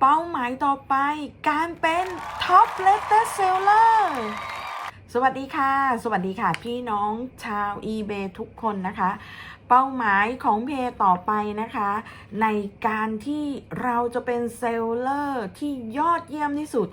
เป้าหมายต่อไป การเป็น Top Letter Seller สวัสดีค่ะ สวัสดีค่ะ พี่น้องชาว eBay ทุกคนนะคะ เป้าหมายของเพจต่อไปนะคะ ในการที่เราจะเป็นเซลเลอร์ที่ยอดเยี่ยมที่สุด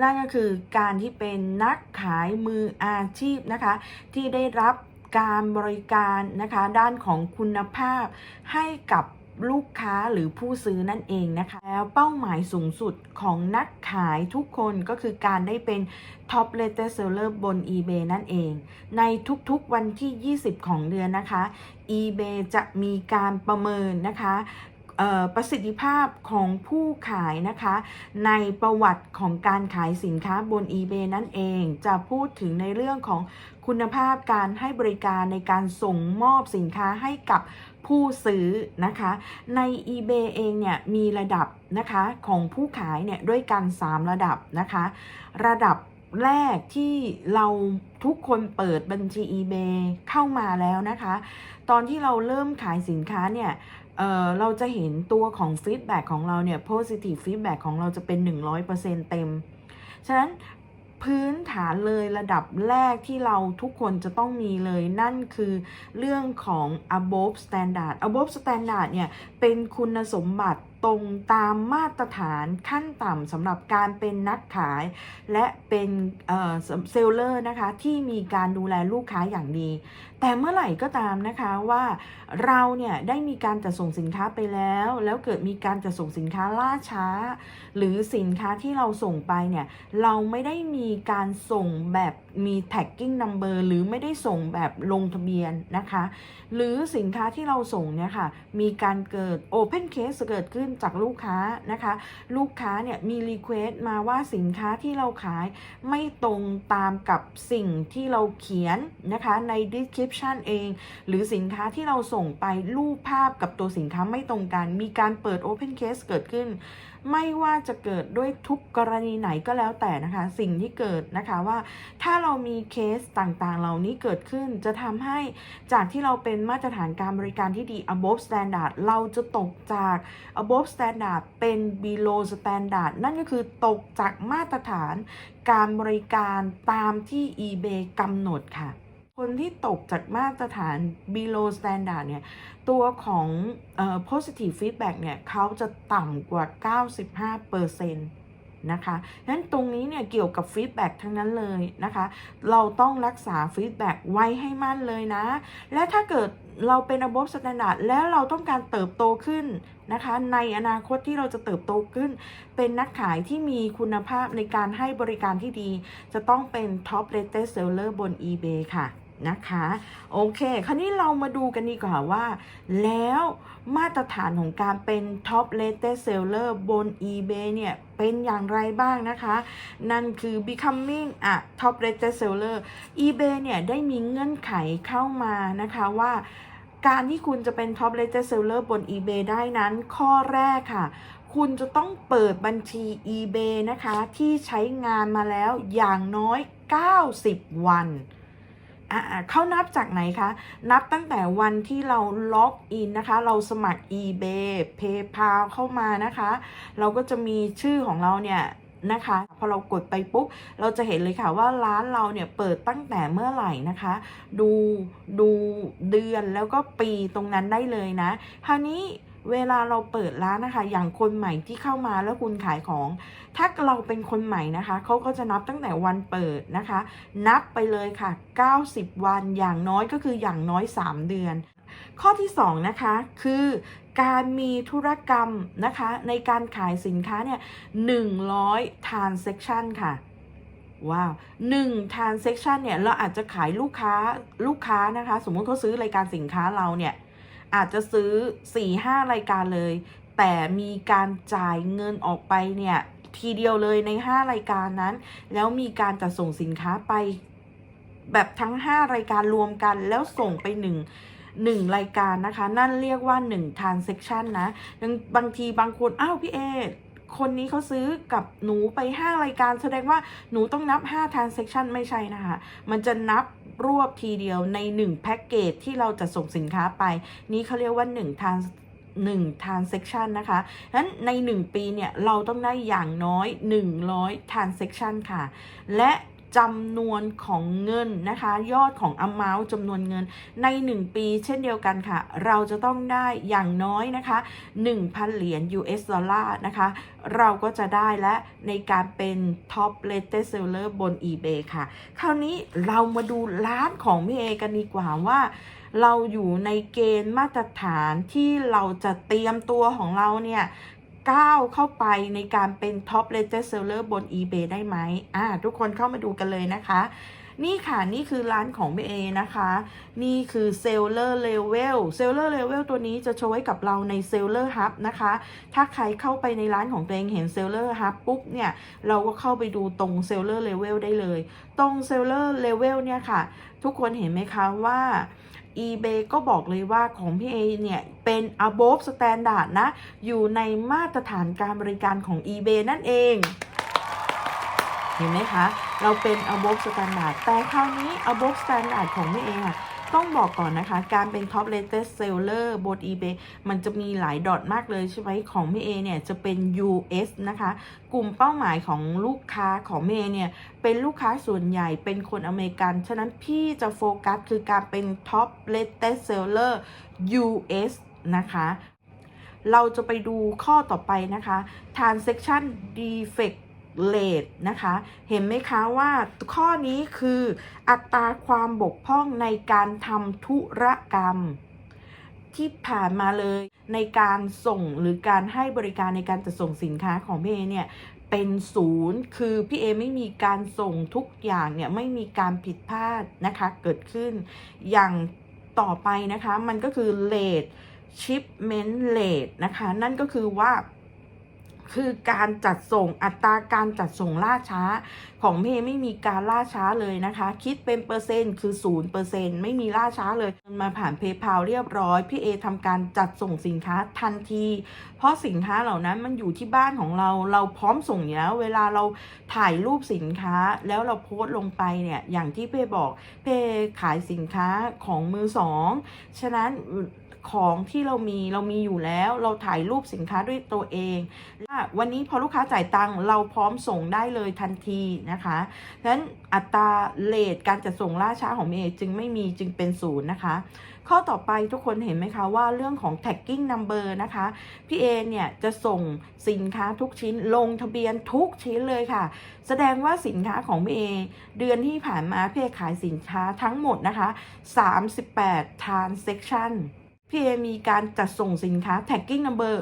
นั่นก็คือการที่เป็นนักขายมืออาชีพนะคะ ที่ได้รับการบริการนะคะ ด้านของคุณภาพให้กับ ลูกค้าหรือผู้ซื้อนั่นเองนะคะ แล้วเป้าหมายสูงสุดของนักขายทุกคนก็คือการได้เป็น Top Letter Seller บน eBay นั่นเอง ในทุกๆวันที่ 20 ของเดือนนะคะ eBay จะมีการประเมินนะคะประสิทธิภาพของผู้ขายนะคะ ในประวัติของการขายสินค้าบน eBay นั่นเอง จะพูดถึงในเรื่องของคุณภาพการให้บริการในการส่งมอบสินค้าให้กับ ผู้ซื้อนะคะ ใน eBay เองเนี่ยมีระดับนะคะของผู้ขายเนี่ยด้วยกัน 3 ระดับนะคะ ระดับแรกที่เราทุกคนเปิดบัญชี eBay เข้ามาแล้วนะคะ ตอนที่เราเริ่มขายสินค้าเนี่ยเเราจะเห็นตัวของฟีดแบ็กของเราเนี่ย positive feedback ของเราจะเป็น 100%เต็ม ฉะนั้น พื้นฐานเลยระดับแรกที่เราทุกคนจะต้องมีเลย นั่นคือเรื่องของ above standard above standard เนี่ย เป็นคุณสมบัติ ตรงตามมาตรฐานขั้นต่ำสำหรับการเป็นนักขาย และเป็นเซลเลอร์นะคะที่มีการดูแลลูกค้าอย่างดี แต่เมื่อไหร่ก็ตามนะคะว่าเราเนี่ยได้มีการจัดส่งสินค้าไปแล้ว แล้วเกิดมีการจัดส่งสินค้าล่าช้า หรือสินค้าที่เราส่งไปเนี่ยเราไม่ได้มีการส่งแบบมี tagging number หรือไม่ได้ส่งแบบลงทะเบียนนะคะ หรือสินค้าที่เราส่งเนี่ยค่ะ มีการเกิด open case เกิดขึ้นจากลูกค้านะคะ ลูกค้าเนี่ยมี request มาว่าสินค้าที่เราขายไม่ตรงตามกับสิ่งที่เราเขียนนะคะใน description เอง หรือสินค้าที่เราส่งไปรูปภาพกับตัวสินค้าไม่ตรงกัน มีการเปิด open case เกิดขึ้น ไม่ว่าจะเกิดด้วยทุกกรณีไหนก็แล้วแต่นะคะ สิ่งที่เกิดนะคะว่า ถ้าเรามีเคสต่างๆ เหล่านี้เกิดขึ้นจะทำให้จากที่เราเป็นมาตรฐานการบริการที่ดี above standard เราจะตกจาก above standard เป็น below standard นั่นก็คือตกจากมาตรฐานการบริการตามที่ eBay กำหนดค่ะ คนที่ตกจากมาตรฐาน below standard เนี่ย ตัวของออ positive feedback เนี่ยเขาจะต่ำกว่า 95%นะคะฉะนั้นตรงนี้เนี่ยเกี่ยวกับ feedback ทั้งนั้นเลยนะคะ เราต้องรักษา feedback ไว้ให้มั่นเลยนะ และถ้าเกิดเราเป็น above standard แล้วเราต้องการเติบโตขึ้นนะคะ ในอนาคตที่เราจะเติบโตขึ้น เป็นนักขายที่มีคุณภาพในการให้บริการที่ดี จะต้องเป็น top rated seller บน eBay ค่ะ นะคะ โอเค คราวนี้เรามาดูกันดีกว่าว่า แล้วมาตรฐานของการเป็น top rated seller บน eBay เนี่ยเป็นอย่างไรบ้างนะคะ นั่นคือ becoming a top rated seller eBay เนี่ยได้มีเงื่อนไขเข้ามานะคะว่าการที่คุณจะเป็น top rated seller บน eBay ได้นั้น ข้อแรกค่ะ คุณจะต้องเปิดบัญชี eBay นะคะ ที่ใช้งานมาแล้วอย่างน้อย 90 วัน อ่าเขานับจากไหนคะ นับตั้งแต่วันที่เราล็อกอินนะคะ เราสมัคร eBay PayPal เข้ามานะคะ เราก็จะมีชื่อของเราเนี่ยนะคะ พอเรากดไปปุ๊บ เราจะเห็นเลยค่ะว่าร้านเราเนี่ยเปิดตั้งแต่เมื่อไหร่นะคะ ดูดูเดือนแล้วก็ปีตรงนั้นได้เลยนะคราวนี้ เวลาเราเปิดร้านนะคะ อย่างคนใหม่ที่เข้ามาแล้วคุณขายของ ถ้าเราเป็นคนใหม่นะคะเขาก็จะนับตั้งแต่วันเปิดนะคะ นับไปเลยค่ะ 90 วันอย่างน้อยก็คืออย่างน้อย 3 เดือน ข้อที่ 2 นะคะคือการมีธุรกรรมนะคะ ในการขายสินค้าเนี่ย100 transaction ค่ะว้าว1 transaction เนี่ย เราอาจจะขายลูกค้าลูกค้านะคะ สมมุติเขาซื้อรายการสินค้าเราเนี่ย อาจจะซื้อ 4-5 รายการเลย แต่มีการจ่ายเงินออกไปเนี่ย ทีเดียวเลยใน 5 รายการนั้น แล้วมีการจัดส่งสินค้าไป แบบทั้ง 5 รายการรวมกันแล้วส่งไป 1 1 รายการนะคะ นั่นเรียกว่า 1 transaction นะยังบางทีบางคน อ้าวพี่เอ คนนี้เขาซื้อกับหนูไป 5 รายการแสดงว่าหนูต้องนับ 5 transaction ไม่ใช่นะคะ มันจะนับรวบทีเดียวใน 1 แพ็กเกจที่เราจะส่งสินค้าไป นี่เขาเรียกว่า 1 trans 1 transaction นะคะนั้นใน 1 ปีเนี่ย เราต้องได้อย่างน้อย 100 transaction ค่ะ และ จำนวนของเงินนะคะ ยอดของ amount จำนวนเงินใน 1 ปี เช่นเดียวกันค่ะ เราจะต้องได้อย่างน้อยนะคะ 1,000 เหรียญ US ดอลลาร์นะคะ เราก็จะได้และในการเป็น top rated seller บน eBay ค่ะ คราวนี้เรามาดูร้านของพี่เอกันดีกว่าว่าเราอยู่ในเกณฑ์มาตรฐานที่เราจะเตรียมตัวของเราเนี่ย ก้าวเข้าไปในการเป็น top rated seller บน eBay ได้ไหมอ่าทุกคนเข้ามาดูกันเลยนะคะ นี่ค่ะ นี่คือร้านของ BA นะคะ นี่คือ Seller Level Seller Level ตัวนี้จะโชว์ให้กับเราใน Seller Hub นะคะ ถ้าใครเข้าไปในร้านของตัวเองเห็น Seller Hub ปุ๊บเนี่ย เราก็เข้าไปดูตรง Seller Level ได้เลย ตรง Seller Level เนี่ยค่ะ ทุกคนเห็นไหมคะว่า eBay ก็บอกเลยว่าของพี่เอเนี่ยเป็น above standard นะ อยู่ในมาตรฐานการบริการของ eBay นั่นเอง เห็นไหมคะ เราเป็น above standard แต่คราวนี้ above standard ของพี่เออะ ต้องบอกก่อนนะคะ การเป็น top rated seller บน eBay มันจะมีหลายดอทมากเลยใช่ไหมของพี่เอเนี่ยจะเป็น US นะคะ กลุ่มเป้าหมายของลูกค้าของพี่เอเนี่ย เป็นลูกค้าส่วนใหญ่เป็นคนอเมริกัน ฉะนั้นพี่จะโฟกัสคือการเป็น top rated seller US นะคะเราจะไปดูข้อต่อไปนะคะ transaction defect rate นะคะ เห็นไหมคะว่าข้อนี้คืออัตราความบกพร่องในการทำธุรกรรม ที่ผ่านมาเลยในการส่งหรือการให้บริการในการจัดส่งสินค้าของพี่เอเนี่ยเป็นศูนย์คือพี่เอไม่มีการส่งทุกอย่างเนี่ยไม่มีการผิดพลาดนะคะเกิดขึ้นอย่างต่อไปนะคะมันก็คือ late shipment rate นะคะ นั่นก็คือว่า คือการจัดส่งอัตราการจัดส่งล่าช้า ของพี่เอไม่มีการล่าช้าเลยนะคะ คิดเป็นเปอร์เซ็นต์คือศูนย์เปอร์เซ็นต์ไม่มีล่าช้าเลยมาผ่าน PayPal เรียบร้อยพี่เอทำการจัดส่งสินค้าทันที เพราะสินค้าเหล่านั้นมันอยู่ที่บ้านของเราเราพร้อมส่งอยู่แล้วเวลาเราถ่ายรูปสินค้าแล้วเราโพสต์ลงไปเนี่ยอย่างที่เพ่บอกเพ่ขายสินค้าของมือสองฉะนั้น ของที่เรามีเรามีอยู่แล้ว เราถ่ายรูปสินค้าด้วยตัวเองวันนี้พอลูกค้าจ่ายตังค์เราพร้อมส่งได้เลยทันทีนะคะดังนั้นอัตราเลทการจัดส่งล่าช้าของเมย์จึงไม่มีจึงเป็นศูนย์นะคะ ข้อต่อไปทุกคนเห็นไหมคะว่าเรื่องของ tagging number นะคะ พี่เอเนี่ยจะส่งสินค้าทุกชิ้นลงทะเบียนทุกชิ้นเลยค่ะ แสดงว่าสินค้าของพี่เอเดือนที่ผ่านมาพี่เอขายสินค้าทั้งหมดนะคะ 38 transaction พี่เอมีการจัดส่งสินค้า tagging number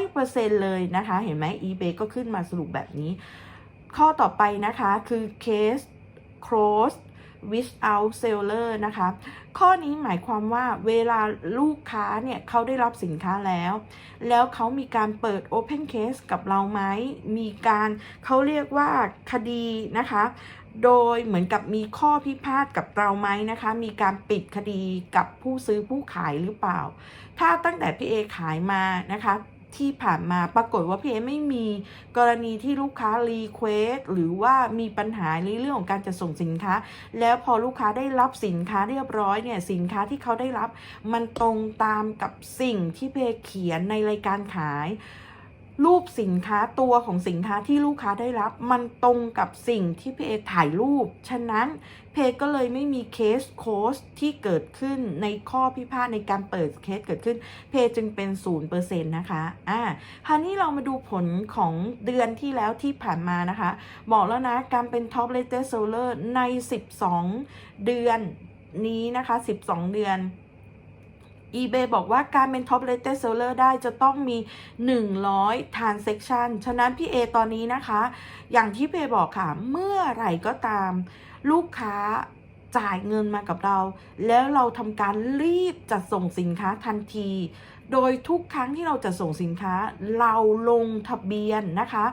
100%เลยนะคะ เห็นไหม eBay ก็ขึ้นมาสรุปแบบนี้ ข้อต่อไปนะคะคือ case close without seller นะคะ ข้อนี้หมายความว่าเวลาลูกค้าเนี่ยเขาได้รับสินค้าแล้ว แล้วเขามีการเปิด Open Case กับเราไหม มีการเขาเรียกว่าคดีนะคะ โดยเหมือนกับมีข้อพิพาทกับเราไหมนะคะ มีการปิดคดีกับผู้ซื้อผู้ขายหรือเปล่า ถ้าตั้งแต่พี่เอขายมานะคะ ที่ผ่านมาปรากฏว่าพี่เอไม่มีกรณีที่ลูกค้ารีเควสหรือว่ามีปัญหาในเรื่องของการจะส่งสินค้า แล้วพอลูกค้าได้รับสินค้าเรียบร้อยเนี่ยสินค้าที่เขาได้รับ มันตรงตามกับสิ่งที่เพเขียนในรายการขาย รูปสินค้าตัวของสินค้าที่ลูกค้าได้รับ มันตรงกับสิ่งที่เพถ่ายรูป ฉะนั้นเพก็เลยไม่มีเคสโค้ชที่เกิดขึ้นในข้อพิพาทในการเปิดเคสเกิดขึ้น เพจึงเป็น0%นะคะอ่าคราวนี้เรามาดูผลของเดือนที่แล้วที่ผ่านมานะคะ บอกแล้วนะการเป็น Top Rated Seller ใน 12 เดือนนี้นะคะ 12 เดือน eBay บอกว่าการเป็น Top Rated Seller ได้จะต้องมี 100 transaction ฉะนั้นพี่เอตอนนี้นะคะ อย่างที่เพบอกค่ะ เมื่อไหร่ก็ตาม ลูกค้าจ่ายเงินมากับเรา แล้วเราทำการรีบจัดส่งสินค้าทันทีโดยทุกครั้งที่เราจะส่งสินค้าเราลงทะเบียนนะคะ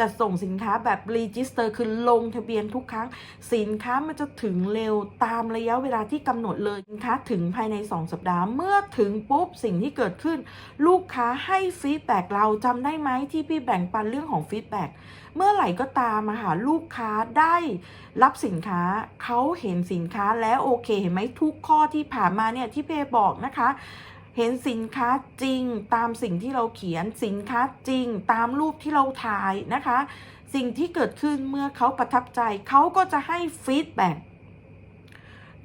จะส่งสินค้าแบบรีจิสเตอร์คือลงทะเบียนทุกครั้ง สินค้ามันจะถึงเร็วตามระยะเวลาที่กำหนดเลยสินค้าถึงภายใน 2 สัปดาห์ เมื่อถึงปุ๊บสิ่งที่เกิดขึ้น ลูกค้าให้ฟีดแบ็กเราจำได้ไหมที่พี่แบ่งปันเรื่องของฟีดแบ็กเมื่อไหร่ก็ตามมาหาลูกค้าได้รับสินค้าเขาเห็นสินค้าแล้วโอเคเห็นไหมทุกข้อที่ผ่านมาเนี่ยที่เพบอกนะคะ เห็นสินค้าจริงตามสิ่งที่เราเขียนสินค้าจริง ตามรูปที่เราถ่ายนะคะ สิ่งที่เกิดขึ้นเมื่อเขาประทับใจเขาก็จะให้ฟีดแบ็ก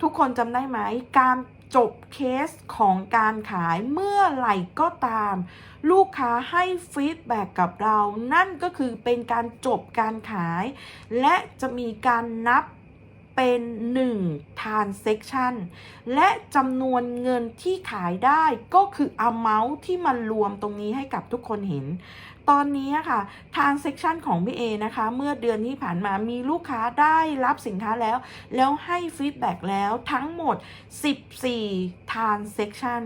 ทุกคนจำได้ไหม การจบเคสของการขายเมื่อไหร่ก็ตาม ลูกค้าให้ฟีดแบ็กกับเรา นั่นก็คือเป็นการจบการขาย และจะมีการนับ เป็น 1 transaction และจำนวนเงินที่ขายได้ก็คือ amount ที่มันรวมตรงนี้ให้กับทุกคนเห็น ตอนนี้ค่ะ transaction ของพี่เอนะคะ เมื่อเดือนที่ผ่านมามีลูกค้าได้รับสินค้าแล้ว แล้วให้ฟีดแบ็กแล้วทั้งหมด 14 transaction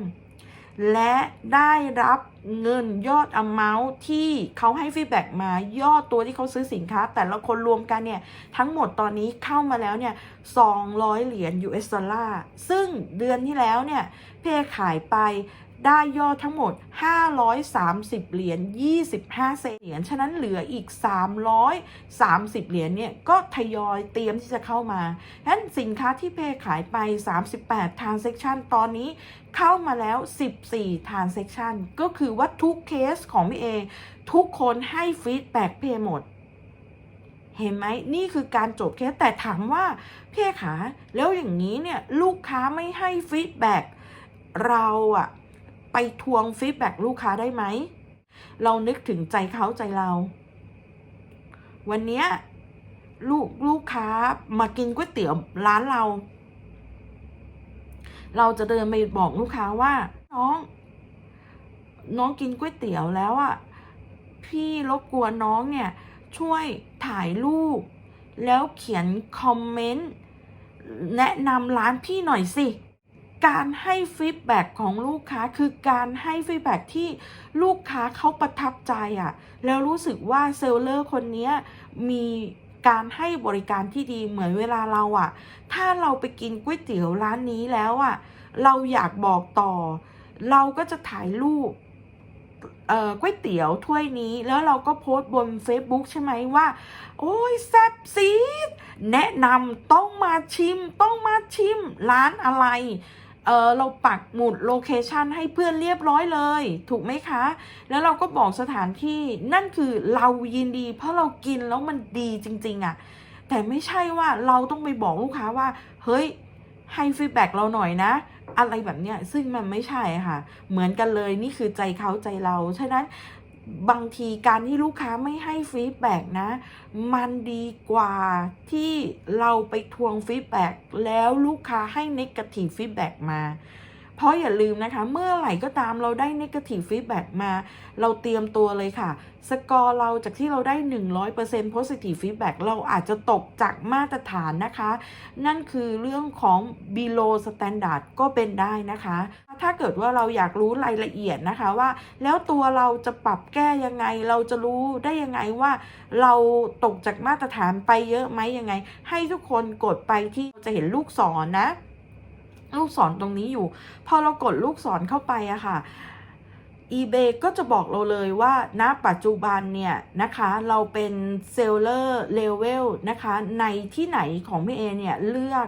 และได้รับเงินยอด amount ที่เขาให้ฟีดแบ็กมายอดตัวที่เขาซื้อสินค้า แต่ละคนรวมกันเนี่ย ทั้งหมดตอนนี้เข้ามาแล้วเนี่ย 200 เหรียญ US ดอลลาร์ซึ่งเดือนที่แล้วเนี่ย เพขายไป ได้ยอดทั้งหมด 530 เหรียญ 25 เซนเหรียญ ฉะนั้นเหลืออีก 330 เหรียญเนี่ย ก็ทยอยเตรียมที่จะเข้ามาฉะนั้นสินค้าที่เพขายไป 38 transaction ตอนนี้เข้ามาแล้ว 14 transaction ก็คือว่าทุกเคสของพี่เอ ทุกคนให้ฟีดแบ็กเพหมดเห็นไหมนี่คือการจบเคสแต่ถามว่าพี่เอขาแล้วอย่างนี้เนี่ย ลูกค้าไม่ให้ฟีดแบ็กเราอะ ไปทวงฟีดแบ็ลูกค้าได้ไหม เรานึกถึงใจเขาใจเรา วันเนี้ยลูกลูกค้ามากินก๋วยเตี๋ยวร้านเรา เราจะเดินไปบอกลูกค้าว่า น้อง น้องกินก๋วยเตี๋ยวแล้วอะ่ะพี่รบกวนน้องเนี่ย ช่วยถ่ายรูป แล้วเขียนคอมเมนต์ แนะนำร้านพี่หน่อยสิ การให้ฟีดแบ็กของลูกค้าคือการให้ฟีดแบ็กที่ลูกค้าเขาประทับใจอะ่ะแล้วรู้สึกว่าเซลเลอร์คนนี้มีการให้บริการที่ดีเหมือนเวลาเราอะ่ะ ถ้าเราไปกินก๋วยเตี๋ยวร้านนี้แล้วอะ่ะ เราอยากบอกต่อ เราก็จะถ่ายรูปเอ่อก๋วยเตี๋ยวถ้วยนี้แล้วเราก็โพสต์บน Facebook ใช่ไหมว่า โอ้ยแซ่บซีดแนะนำต้องมาชิมต้องมาชิมร้านอะไร เออเราปักหมุดโลเคชันให้เพื่อนเรียบร้อยเลย ถูกไหมคะ แล้วเราก็บอกสถานที่นั่นคือเรายินดี เพราะเรากินแล้วมันดีจริง ๆอะ่ะแต่ไม่ใช่ว่าเราต้องไปบอกลูกค้าว่า เฮ้ยให้ฟีดแบ็กเราหน่อยนะ อะไรแบบเนี้ยซึ่งมันไม่ใช่ค่ะ เหมือนกันเลยนี่คือใจเขาใจเรา ฉะนั้น บางทีการที่ลูกค้าไม่ให้ฟีดแบ็กนะ มันดีกว่าที่เราไปทวงฟีดแบ็กแล้วลูกค้าให้เนกาทีฟฟีดแบ็กมา เพราะอย่าลืมนะคะ เมื่อไหร่ก็ตามเราได้ negative feedback มา เราเตรียมตัวเลยค่ะ สกอร์เราจากที่เราได้ 100% positive feedback เราอาจจะตกจากมาตรฐานนะคะ นั่นคือเรื่องของ below standard ก็เป็นได้นะคะ ถ้าเกิดว่าเราอยากรู้รายละเอียดนะคะว่า แล้วตัวเราจะปรับแก้ยังไง เราจะรู้ได้ยังไงว่า เราตกจากมาตรฐานไปเยอะไหมยังไง ให้ทุกคนกดไปที่จะเห็นลูกศรนนะ ลูกศรตรงนี้อยู่ พอเรากดลูกศรเข้าไปอะค่ะ eBay ก็จะบอกเราเลยว่าณปัจจุบันเนี่ยนะคะ เราเป็นเซลเลอร์เลเวลนะคะ ในที่ไหนของพี่เอเนี่ยเลือก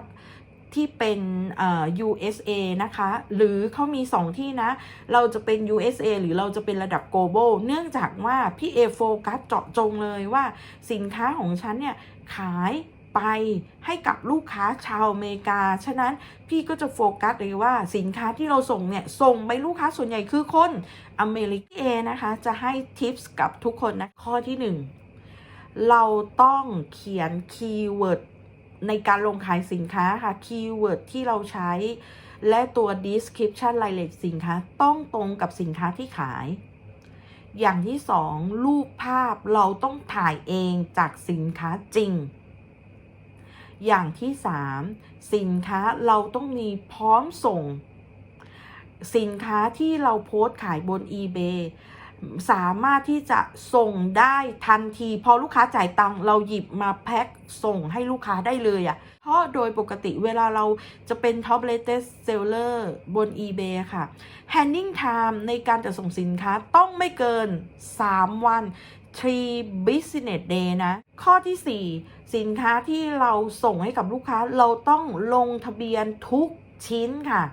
ที่เป็นอ่อ USA นะคะ หรือเขามี 2 ที่นะ เราจะเป็น USA หรือเราจะเป็นระดับ global เนื่องจากว่าพี่เอโฟกัสเจาะจงเลยว่าสินค้าของฉันเนี่ยขาย ไปให้กับลูกค้าชาวอเมริกา ฉะนั้นพี่ก็จะโฟกัสเลยว่าสินค้าที่เราส่งเนี่ย ส่งไปลูกค้าส่วนใหญ่คือคนอเมริกาเอนะคะ จะให้ทิปส์กับทุกคนนะ ข้อที่ 1 เราต้องเขียนคีย์เวิร์ดในการลงขายสินค้าค่ะ คีย์เวิร์ดที่เราใช้ และตัว description รายละเอียดสินค้าต้องตรงกับสินค้าที่ขาย อย่างที่สองรูปภาพเราต้องถ่ายเองจากสินค้าจริง อย่างที่สามสินค้าเราต้องมีพร้อมส่ง สินค้าที่เราโพสต์ขายบน eBay สามารถที่จะส่งได้ทันที พอลูกค้าจ่ายตังเราหยิบมาแพ็คส่งให้ลูกค้าได้เลยอะ่ะ เพราะโดยปกติเวลาเราจะเป็น top latest seller บน eBay ค่ะ handling time ในการจะส่งสินค้าต้องไม่เกิน 3 วัน 3 business day นะ ข้อที่ 4 สินค้าที่เราส่งให้กับลูกค้าเราต้องลงทะเบียนทุกชิ้นค่ะ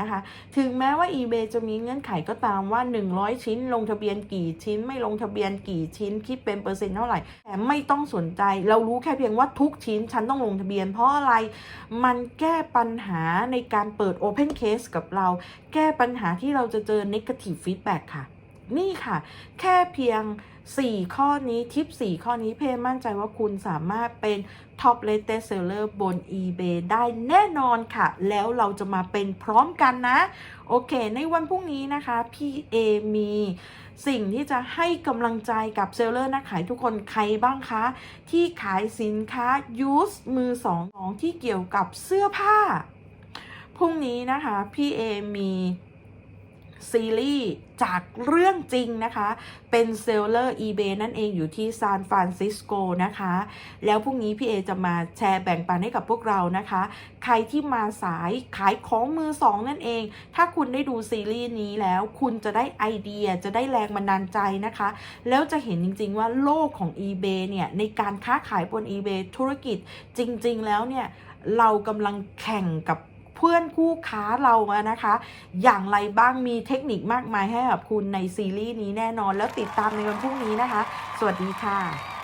นะคะถึงแม้ว่า eBay จะมีเงื่อนไขก็ตามว่า 100 ชิ้น ลงทะเบียนกี่ชิ้น ไม่ลงทะเบียนกี่ชิ้นคิดเป็นเปอร์เซ็นต์เท่าไหร่แต่ไม่ต้องสนใจ เรารู้แค่เพียงว่าทุกชิ้นฉันต้องลงทะเบียน เพราะอะไรมันแก้ปัญหาในการเปิด Open Case กับเรา แก้ปัญหาที่เราจะเจอ Negative Feedback ค่ะ นี่ค่ะ แค่เพียง 4 ข้อนี้ทิป 4 ข้อนี้เพมั่นใจว่าคุณสามารถเป็น Top Latest Seller บน eBay ได้แน่นอนค่ะ แล้วเราจะมาเป็นพร้อมกันนะ โอเค ในวันพรุ่งนี้นะคะ พี่เอมีสิ่งที่จะให้กำลังใจกับเซลเลอร์นักขายทุกคนใครบ้างคะ ที่ขายสินค้า use มือสองของที่เกี่ยวกับเสื้อผ้า พรุ่งนี้นะคะ พี่เอมี ซีรีส์จากเรื่องจริงนะคะ เป็นเซลเลอร์ eBay นั่นเองอยู่ที่ซานฟรานซิสโกนะคะ แล้วพรุ่งนี้พี่เอจะมาแชร์แบ่งปันให้กับพวกเรานะคะ ใครที่มาสายขายของมือสองนั่นเอง ถ้าคุณได้ดูซีรีส์นี้แล้ว คุณจะได้ไอเดียจะได้แรงบันดาลใจนะคะ แล้วจะเห็นจริง ๆ ว่าโลกของ eBay เนี่ย ในการค้าขายบน eBay ธุรกิจจริง ๆ แล้วเนี่ยเรากำลังแข่งกับ เพื่อนคู่ค้าเรานะคะ อย่างไรบ้างมีเทคนิคมากมายให้กับคุณในซีรีส์นี้แน่นอน แล้วติดตามในวันพรุ่งนี้นะคะ สวัสดีค่ะ